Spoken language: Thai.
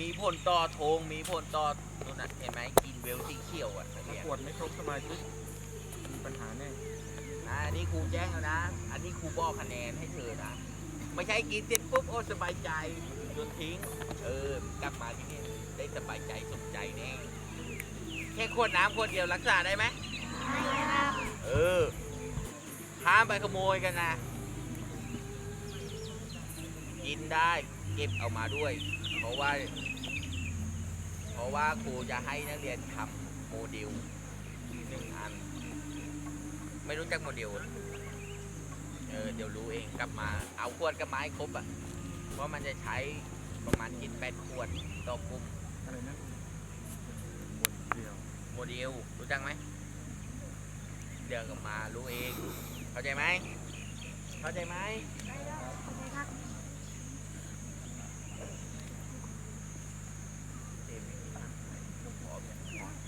มีผลต่อโทงมีผลต่อนู่นน่ะเห็นไหมกินเวลที่เขียวอะนักถ้าเรียนขวดไม่ครบสมาชิกมีปัญหาแน่อะอันนี้ครูแจ้งแล้วนะ อันนี้ครูบอกคะแนนให้เธอนะ ไม่ใช่กินเสร็จปุ๊บโอ้สบายใจโยนทิ้ง เออกลับมาที่นี่ได้สบายใจสมใจแน่แค่ขวดน้ำขวดเดียวรักษาได้ไหมเออห้ามไปขโมยกันนะ กินได้เก็บเอามาด้วย เพราะว่า เพราะว่าครูจะให้นักเรียนทำโมเดลหนึ่งอัน ไม่รู้จักโมเดลเหรอเออเดี๋ยวรู้เองกลับมา เอาขวดกับไม้ครบอะเพราะมันจะใช้ประมาณกินแปดขวดต่อกลุ่มอะไรนะหมดเดียวโมเดลรู้จักไหมเดี๋ยวกลับมารู้เอง เข้าใจไหมเข้าใจไหมไม่ได้